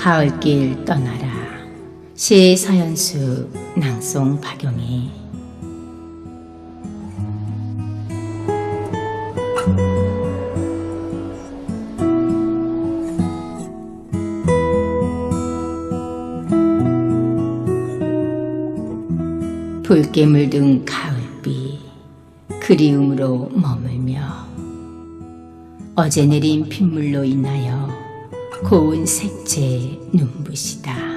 가을길 떠나라. 시 서연수 낭송 박용희. 붉게 물든 가을비 그리움으로 머물며 어제 내린 빗물로 인하여 고운 색채 눈부시다.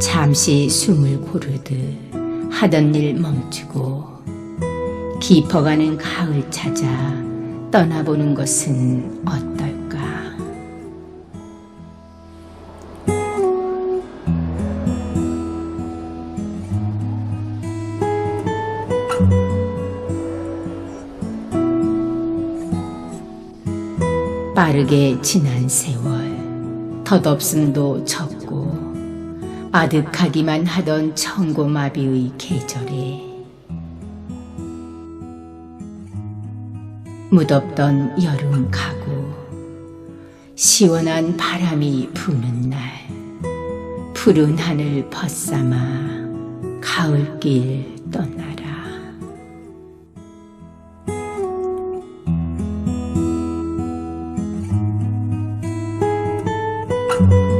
잠시 숨을 고르듯 하던 일 멈추고 깊어가는 가을 찾아 떠나보는 것은 어떨까? 빠르게 지난 세월, 덧없음도 적고 아득하기만 하던 청고마비의 계절에 무덥던 여름 가고 시원한 바람이 부는 날 푸른 하늘 벗삼아 가을길 떠나 啊。